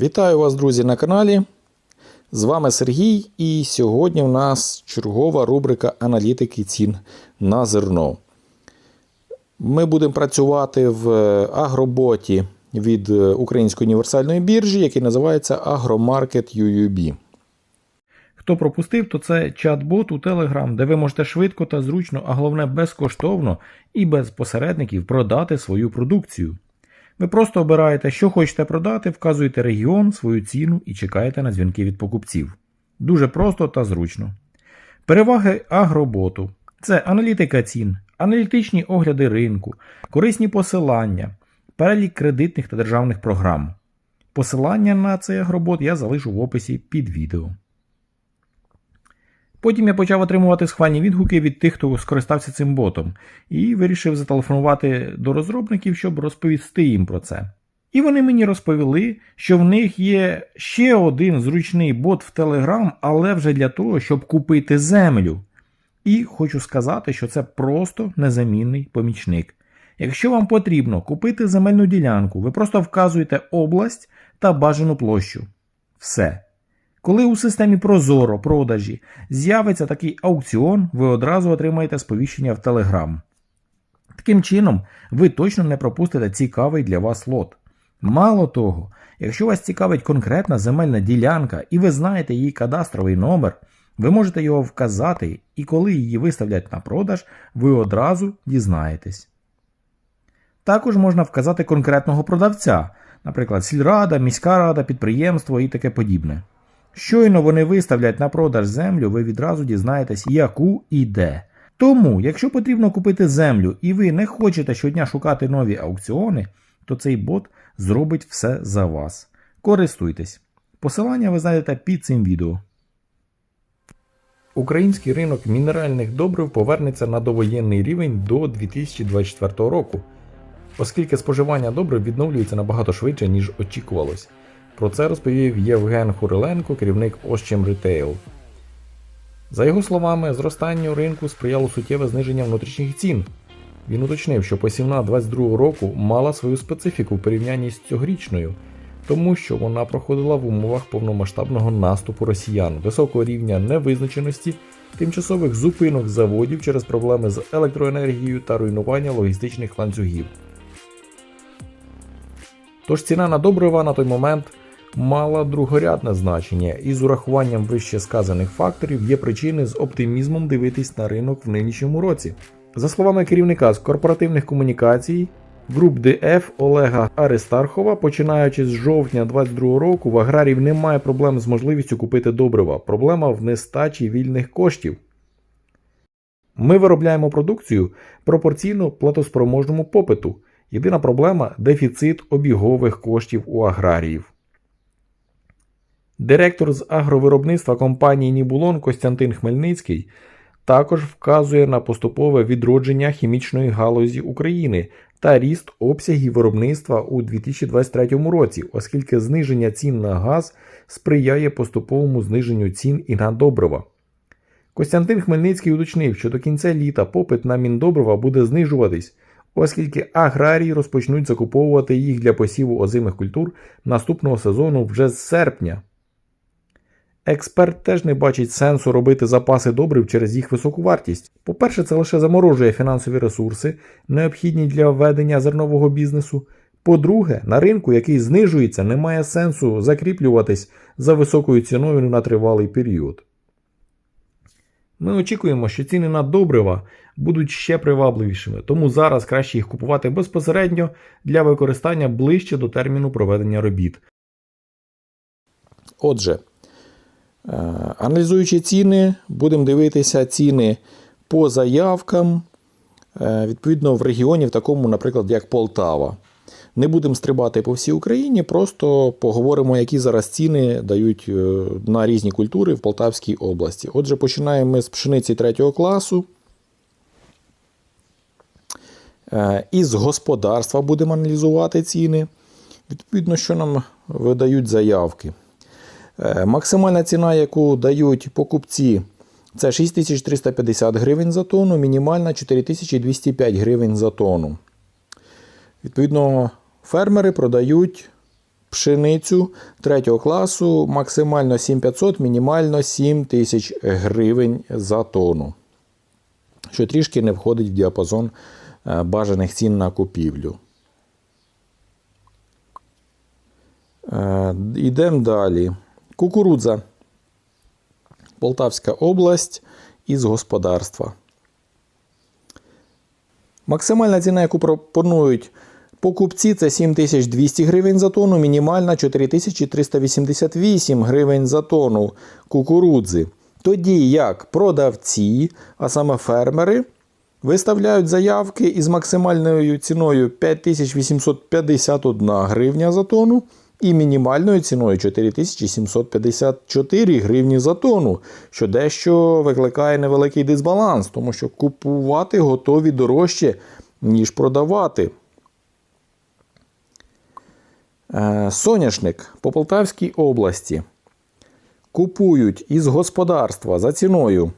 Вітаю вас, друзі, на каналі. З вами Сергій, і сьогодні в нас чергова рубрика аналітики цін на зерно. Ми будемо працювати в агроботі від Української універсальної біржі, який називається UUB. Хто пропустив, то це чат-бот у Telegram, де ви можете швидко та зручно, а головне безкоштовно і без посередників продати свою продукцію. Ви просто обираєте, що хочете продати, вказуєте регіон, свою ціну і чекаєте на дзвінки від покупців. Дуже просто та зручно. Переваги агроботу це аналітика цін, аналітичні огляди ринку, корисні посилання, перелік кредитних та державних програм. Посилання на цей агробот я залишу в описі під відео. Потім я почав отримувати схвальні відгуки від тих, хто скористався цим ботом, і вирішив зателефонувати до розробників, щоб розповісти їм про це. І вони мені розповіли, що в них є ще один зручний бот в Telegram, але вже для того, щоб купити землю. І хочу сказати, що це просто незамінний помічник. Якщо вам потрібно купити земельну ділянку, ви просто вказуєте область та бажану площу. Все. Коли у системі Прозоро продажі з'явиться такий аукціон, ви одразу отримаєте сповіщення в Telegram. Таким чином, ви точно не пропустите цікавий для вас лот. Мало того, якщо вас цікавить конкретна земельна ділянка і ви знаєте її кадастровий номер, ви можете його вказати, і коли її виставлять на продаж, ви одразу дізнаєтесь. Також можна вказати конкретного продавця, наприклад, сільрада, міська рада, підприємство і таке подібне. Щойно вони виставлять на продаж землю, ви відразу дізнаєтесь, яку і де. Тому, якщо потрібно купити землю і ви не хочете щодня шукати нові аукціони, то цей бот зробить все за вас. Користуйтесь. Посилання ви знайдете під цим відео. Український ринок мінеральних добрив повернеться на довоєнний рівень до 2024 року, оскільки споживання добрив відновлюється набагато швидше, ніж очікувалось. Про це розповів Євген Хуриленко, керівник Ощем Retail. За його словами, зростанню ринку сприяло суттєве зниження внутрішніх цін. Він уточнив, що посівна 22 року мала свою специфіку в порівнянні з цьогорічною, тому що вона проходила в умовах повномасштабного наступу росіян, високого рівня невизначеності, тимчасових зупинок заводів через проблеми з електроенергією та руйнування логістичних ланцюгів. Тож ціна на добрива на той момент мала другорядне значення, і з урахуванням вище сказаних факторів є причини з оптимізмом дивитись на ринок в нинішньому році. За словами керівника з корпоративних комунікацій груп ДФ Олега Аристархова, починаючи з жовтня 2022 року, в аграрів немає проблем з можливістю купити добрива. Проблема в нестачі вільних коштів. Ми виробляємо продукцію пропорційно платоспроможному попиту. Єдина проблема дефіцит обігових коштів у аграріїв. Директор з агровиробництва компанії Нібулон Костянтин Хмельницький також вказує на поступове відродження хімічної галузі України та ріст обсягів виробництва у 2023 році, оскільки зниження цін на газ сприяє поступовому зниженню цін і на добрива. Костянтин Хмельницький уточнив, що до кінця літа попит на міндобрива буде знижуватись, оскільки аграрії розпочнуть закуповувати їх для посіву озимих культур наступного сезону вже з серпня. Експерт теж не бачить сенсу робити запаси добрив через їх високу вартість. По-перше, це лише заморожує фінансові ресурси, необхідні для ведення зернового бізнесу. По-друге, на ринку, який знижується, немає сенсу закріплюватись за високою ціною на тривалий період. Ми очікуємо, що ціни на добрива будуть ще привабливішими, тому зараз краще їх купувати безпосередньо для використання ближче до терміну проведення робіт. Отже, Аналізуючи ціни, будемо дивитися ціни по заявкам, е, відповідно, в регіоні, в такому, наприклад, як Полтава. Не будемо стрибати по всій Україні, просто поговоримо, які зараз ціни дають е, на різні культури в Полтавській області. Отже, починаємо ми з пшениці 3 класу. Із господарства будемо аналізувати ціни. Відповідно, що нам видають заявки. Е, Максимальна ціна, яку дають покупці, це 6350 гривень за тонну, мінімальна 4205 гривень за тонну. Відповідно, фермери продають пшеницю 3 класу максимально 7500, мінімально 7000 гривень за тонну. Що трішки не входить в діапазон е, бажаних цін на купівлю. Йдемо далі. Кукурудза. Полтавська область із господарства. Максимальна ціна, яку пропонують покупці, це 7200 гривень за тонну, мінімальна 4388 гривень за тонну кукурудзи. Тоді як продавці, а саме фермери, виставляють заявки із максимальною ціною 5851 гривня за тонну і мінімальною ціною 4754 гривні за тонну, що дещо викликає невеликий дисбаланс, тому що купувати готові дорожче, ніж продавати. Е, Соняшник по Полтавській області купують із господарства за ціною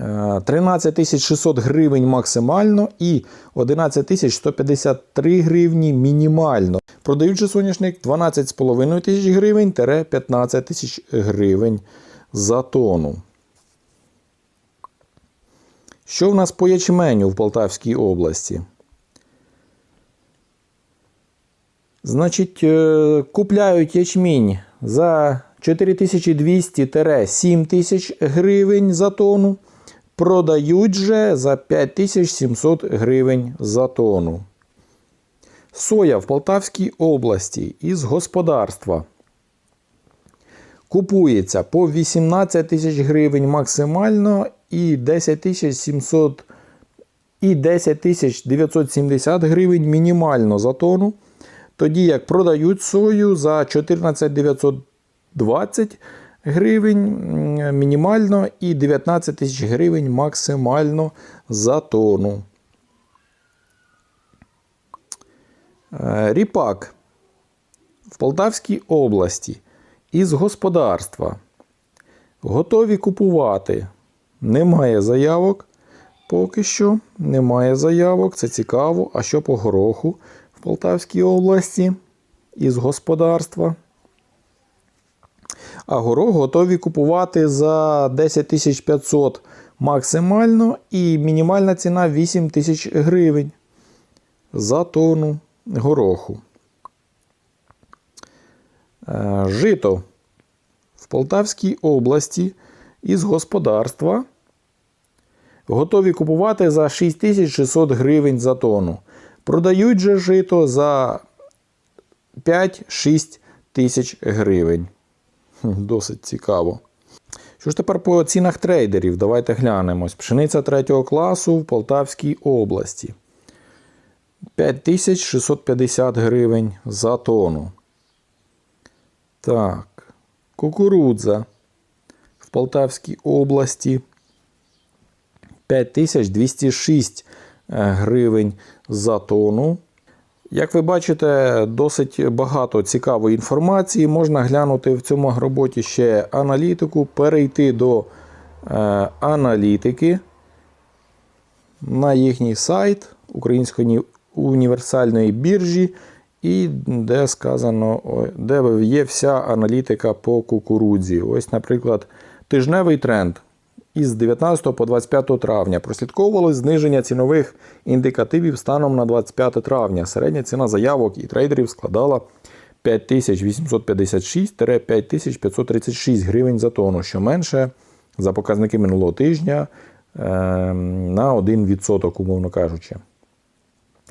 13 600 гривень максимально і 11 153 гривні мінімально. Продаючи соняшник 12,5 тисяч гривень 15 тисяч гривень за тонну. Що в нас по ячменю в Полтавській області? Значить, е, купляють ячмінь за 4200-7 тисяч гривень за тонну. Продають же за 5700 гривень за тонну. Соя в Полтавській області із господарства купується по 18 тисяч гривень максимально і 10 700 і 10 970 гривень мінімально за тонну. Тоді як продають сою за 14 920 гривень мінімально і 19 тисяч гривень максимально за тонну. Е, Ріпак в Полтавській області із господарства готові купувати. Немає заявок. Поки що немає заявок. Це цікаво. А що по гороху в Полтавській області із господарства? А горох готові купувати за 10 500 максимально і мінімальна ціна 8 тисяч гривень за тонну гороху. Е, Жито в Полтавській області із господарства готові купувати за 6600 гривень за тонну. Продають же жито за 5-6 тисяч гривень. Досить цікаво. Що ж тепер по цінах трейдерів? Давайте глянемось. Пшениця 3 класу в Полтавській області. 5650 гривень за тонну. Так. Кукурудза в Полтавській області 5206 гривень за тонну. Як ви бачите, досить багато цікавої інформації. Можна глянути в цьому роботі ще аналітику, перейти до е, аналітики на їхній сайт Української універсальної біржі, і де сказано, де є вся аналітика по кукурудзі. Ось, наприклад, тижневий тренд. Із 19 по 25 травня прослідковувалось зниження цінових індикативів станом на 25 травня. Середня ціна заявок і трейдерів складала 5856-5536 гривень за тонну, що менше за показники минулого тижня е, на 1%, умовно кажучи.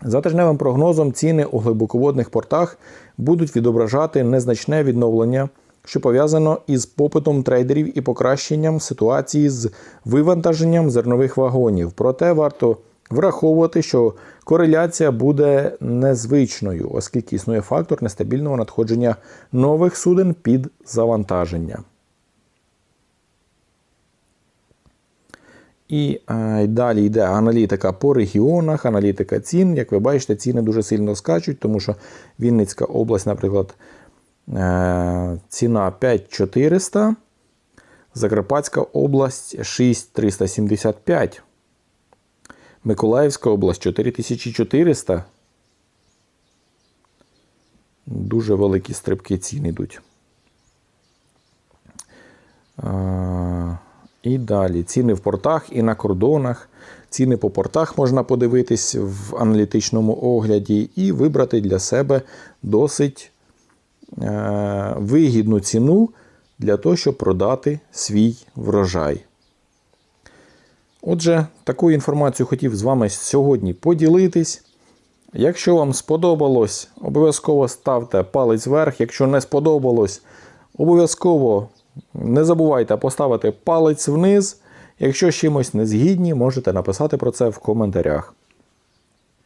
За тижневим прогнозом, ціни у глибоководних портах будуть відображати незначне відновлення, що пов'язано із попитом трейдерів і покращенням ситуації з вивантаженням зернових вагонів. Проте варто враховувати, що кореляція буде незвичною, оскільки існує фактор нестабільного надходження нових суден під завантаження. І е, далі йде аналітика по регіонах, аналітика цін. Як ви бачите, ціни дуже сильно скачуть, тому що Вінницька область, наприклад, ціна 5400, Закарпатська область 6375, Миколаївська область 4400. дуже великі стрибки цін йдуть. І далі ціни в портах і на кордонах. Ціни по портах можна подивитись в аналітичному огляді і вибрати для себе досить е, вигідну ціну для того, щоб продати свій врожай. Отже, таку інформацію хотів з вами сьогодні поділитись. Якщо вам сподобалось, обов'язково ставте палець вверх. Якщо не сподобалось, обов'язково не забувайте поставити палець вниз. Якщо з чимось не згідні, можете написати про це в коментарях.